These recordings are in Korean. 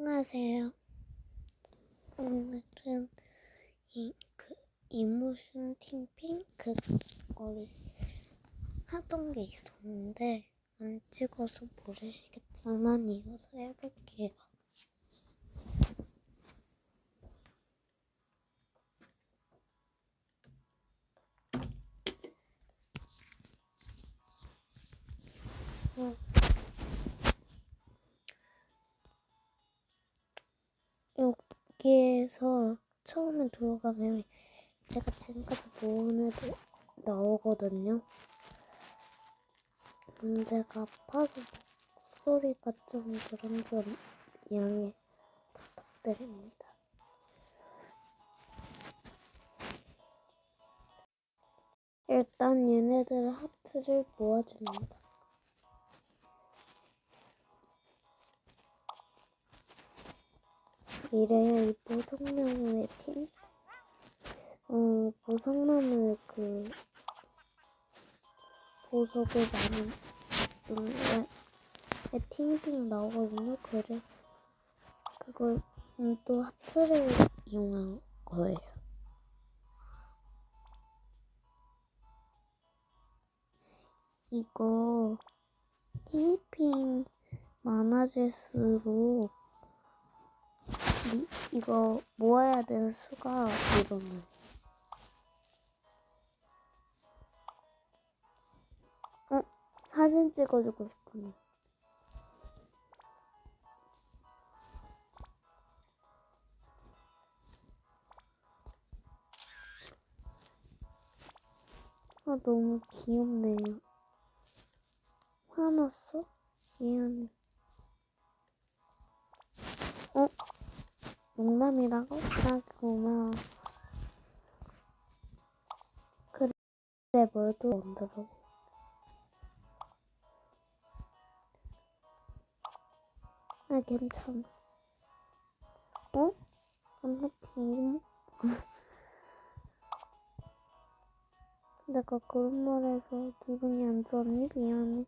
안녕하세요. 오늘은 이, 그, 이모션 팀핑 그거를 하던 게 있었는데, 안 찍어서 모르시겠지만, 이어서 해볼게요. 여기에서 처음에 들어가면 제가 지금까지 모은 애들 나오거든요. 문제가 아파서 목소리가 좀 그런 점 양해 부탁드립니다. 일단 얘네들 하트를 모아줍니다. 이래야 이 보석나무의 팀, 어, 보석나무의 그, 보석을 많이, 음, 에, 팀핑 나오거든요. 그래, 그걸, 음, 또 하트를 이용한 거예요. 이거, 티니핑 많아질수록, 이, 이거 모아야 되는 수가 늘어나요. 어? 사진 찍어주고 싶구나. 아, 너무 귀엽네요. 화났어? 미안해. 어? 농담이라고? 나 고마워. 그래, 뭘또 만들어. 아, 괜찮아. 어? 안나피 내가 그런 말해서 기분이 안 좋았니? 미안해.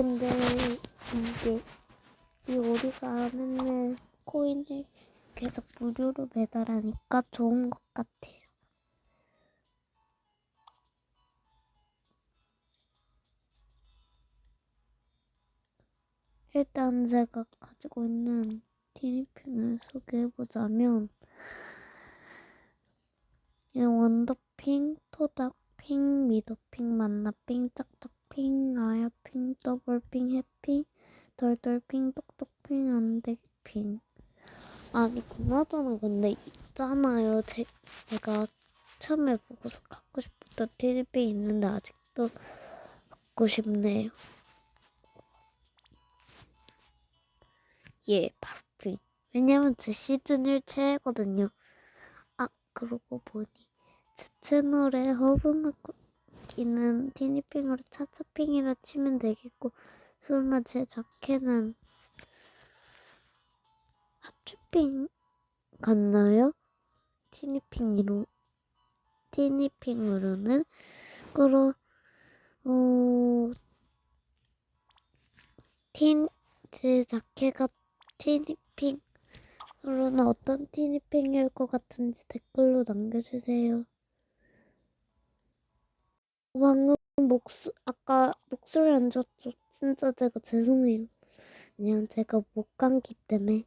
근데 이게 이 우리가 맨날 코인을 계속 무료로 배달하니까 좋은 것 같아요. 일단 제가 가지고 있는 티니핑을 소개해보자면 원더핑, 토닥핑, 미더핑, 만나핑, 짝짝 핑, 아야 핑, 더블 핑, 해핑, 덜덜 핑, 똑똑 핑, 안대핑 아니 그나저나 근데 있잖아요 제, 제가 처음에 보고서 갖고 싶었던 티니핑 있는데 아직도 갖고 싶네요 예, 바로 프리. 왜냐면 제 시즌 1 최애거든요. 아, 그러고 보니 제 채널에 허브마 키는 티니핑으로 차차핑이라 치면 되겠고 설마 제 자켓은 하츄핑 같나요? 티니핑으로 티니핑으로는 그럼 어... 틴, 제 자켓가 티니핑으로는 어떤 티니핑일 것 같은지 댓글로 남겨주세요. 방금 목소 아까 목소리 안 좋았죠? 진짜 제가 죄송해요. 그냥 제가 목 감기 때문에.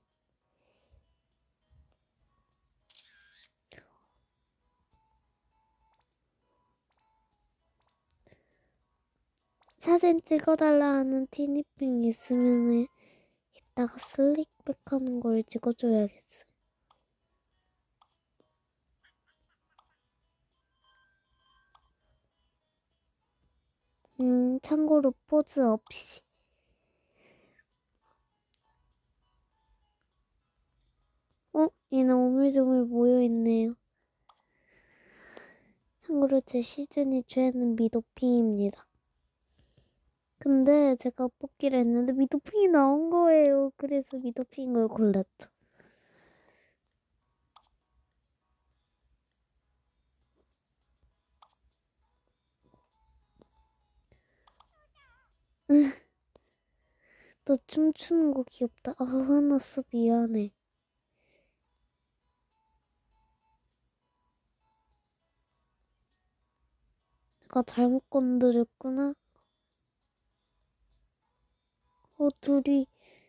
사진 찍어달라 하는 티니핑 있으면은 이따가 슬릭백 하는 걸 찍어줘야겠어. 음, 참고로 포즈 없이. 어? 얘는 오물조물 모여있네요. 참고로 제 시즌이 죄는 미도핑입니다. 근데 제가 뽑기를 했는데 미도핑이 나온 거예요. 그래서 미도핑을 골랐죠. 너 춤추는 거 귀엽다. 아, 화났어. 미안해. 내가 잘못 건드렸구나. 어, 둘이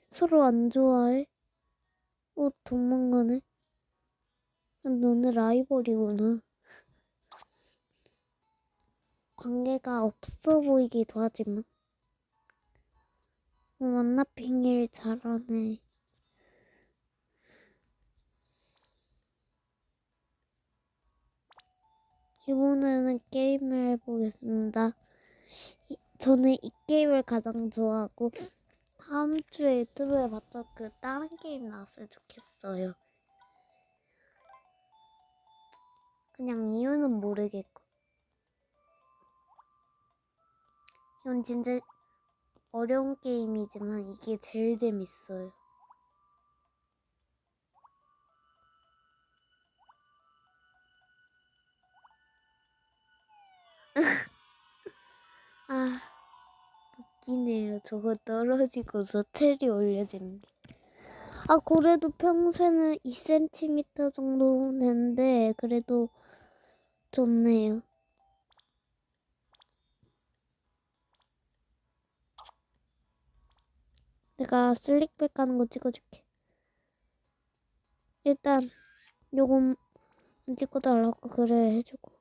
서로 안 좋아해? 어, 도망가네. 너네 라이벌이구나. 관계가 없어 보이기도 하지만. 어, 만나핑일 잘하네. 이번에는 게임을 해보겠습니다. 이- 저는 이 게임을 가장 좋아하고 다음 주에 유튜브에 봤던 그 다른 게임 나왔으면 좋겠어요. 그냥 이유는 모르겠고. 이건 진짜 어려운 게임이지만 이게 제일 재밌어요. 아, 웃기네요. 저거 떨어지고 저텔이 올려지는 게. 아, 그래도 평소에는 2cm 정도 되는데, 그래도 좋네요. 내가 슬릭백 가는 거 찍어줄게. 일단, 요건 안 찍어달라고 그래 해주고.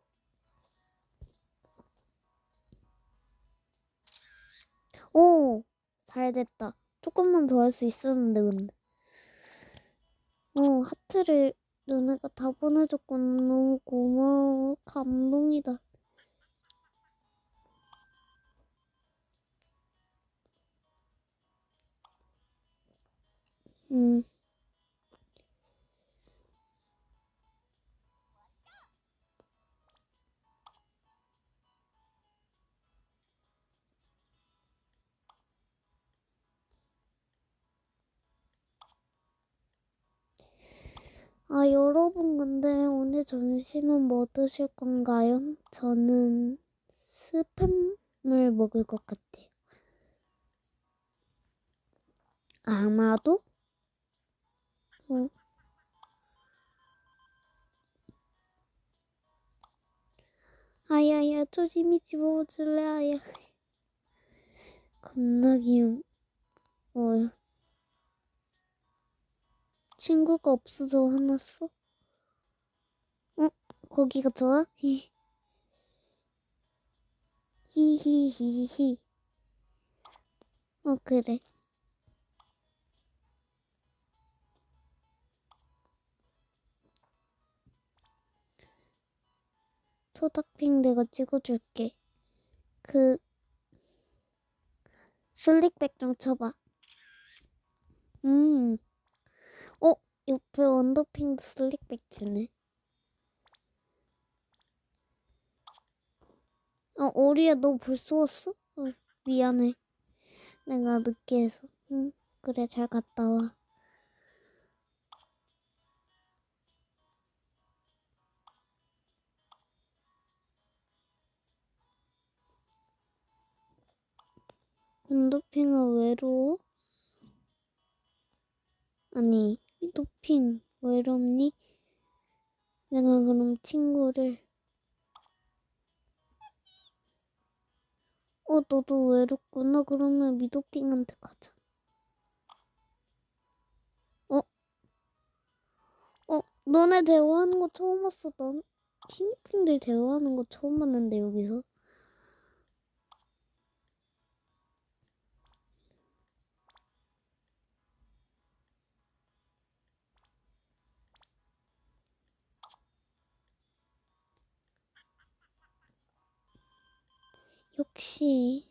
오! 잘 됐다. 조금만 더 할 수 있었는데, 근데. 어, 하트를 너네가 다 보내줬구나. 너무 고마워. 감동이다. 음. 아, 여러분, 근데 오늘 점심은 뭐 드실 건가요? 저는 스팸을 먹을 것 같아요. 아마도? 어. 아야야, 조심히 집어줄래, 아야. 겁나 귀여워. 어. 친구가 없어서 화났어? 어? 거기가 좋아? 히. 히히히히. 어, 그래. 토닥핑 내가 찍어줄게. 그, 슬릭백 좀 쳐봐. 음. 어, 옆에 원더핑도 슬릭백 주네. 어, 오리야, 너 벌써 왔어? 어, 미안해. 내가 늦게 해서. 응, 그래, 잘 갔다 와. 원더핑아 외로워? 아니, 미도핑 외롭니? 내가 그럼 친구를 어, 너도 외롭구나. 그러면 미도핑한테 가자. 어? 어, 너네 대화하는 거 처음 봤어. 난 티니핑들 대화하는 거 처음 봤는데, 여기서. 역시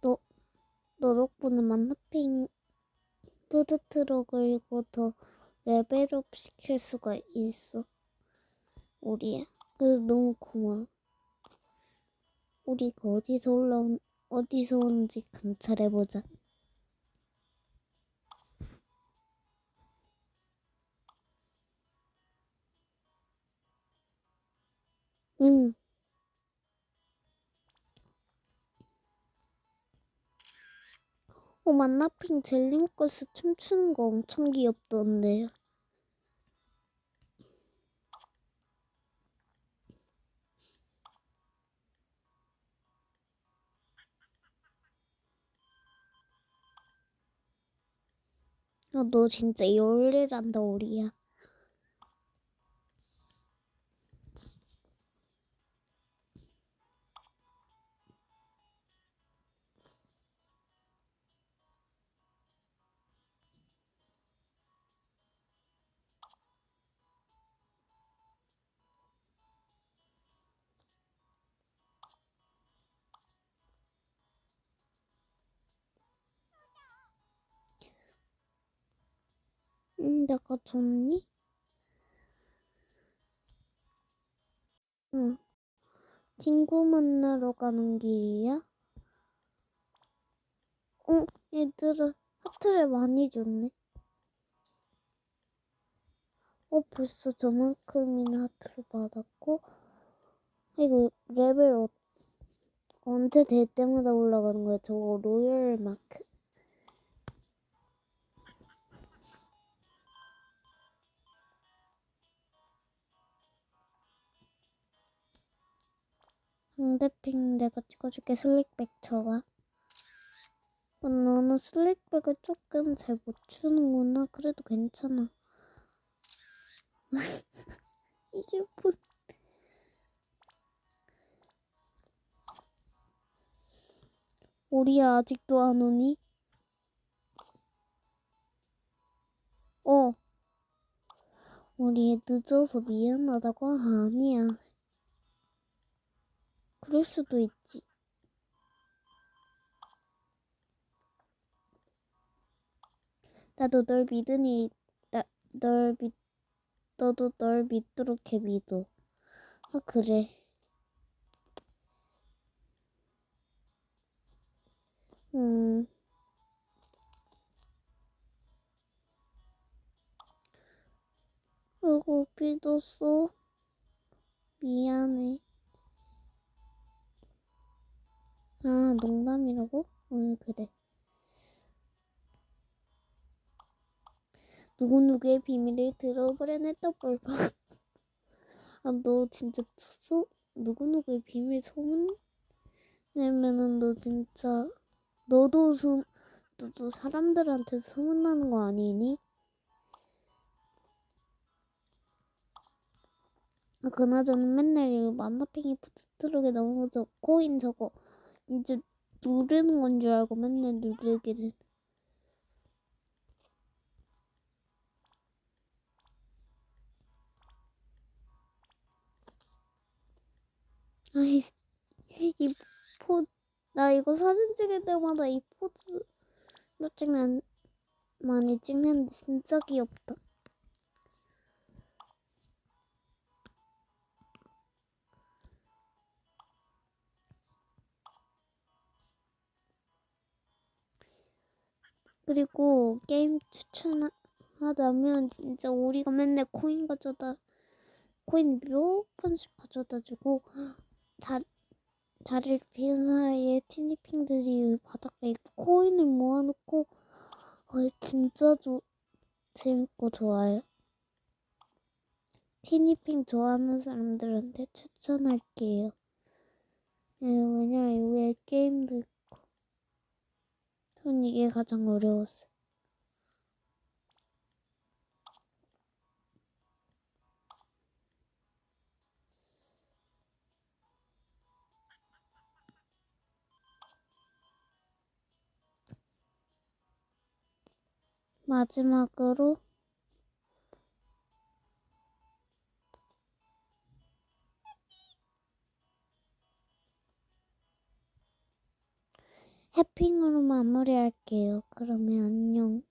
너, 너 덕분에 만나핑 푸드트럭을 이거 더 레벨업 시킬 수가 있어. 우리야. 그래서 너무 고마워. 우리가 어디서 올라온, 어디서 오는지 감찰해보자. 어, 만나핑 젤리모커스 춤추는 거 엄청 귀엽던데요. 아, 너 진짜 열일한다, 우리야. 응, 내가 좋니? 응. 친구 만나러 가는 길이야? 어, 얘들아, 하트를 많이 줬네. 어, 벌써 저만큼이나 하트를 받았고, 이거 레벨 어, 언제 될 때마다 올라가는 거야? 저거 로열 마크. 상대핑 내가 찍어줄게 슬릭백 쳐봐. 어, 너는 슬릭백을 조금 잘 못 추는구나. 그래도 괜찮아. 이게 뭐? 우리야 아직도 안 오니? 어. 우리 늦어서 미안하다고 아니야. 그럴 수도 있지. 나도 널 믿으니 나 널 믿 너도 널 믿도록 해 믿어. 아 그래. 음. 아이고 믿었어. 미안해. 아 농담이라고? 응 그래. 누구누구의 비밀을 들어버려냈다 볼봐. 아, 너 진짜 소, 누구누구의 비밀 소문 내면은 너 진짜, 너도 소, 너도 사람들한테 소문나는 거 아니니? 아, 그나저나 맨날 이 만나팽이 푸드트럭에 넘어져 코인 저거 이제 누르는 건 줄 알고 맨날 누르게 돼. 아이, 이 포, 나 이거 사진 찍을 때마다 이 포즈 로 찍는, 많이 찍는데 진짜 귀엽다. 그리고 게임 추천하자면 진짜 우리가 맨날 코인 가져다 코인 몇 번씩 가져다 주고 자, 자리를 비운 사이에 티니핑들이 바닥에 코인을 모아놓고 어, 진짜 조, 재밌고 좋아요. 티니핑 좋아하는 사람들한테 추천할게요. 예, 왜냐면 여기에 게임도 전 이게 가장 어려웠어요. 마지막으로 해핑으로 마무리할게요. 그러면 안녕.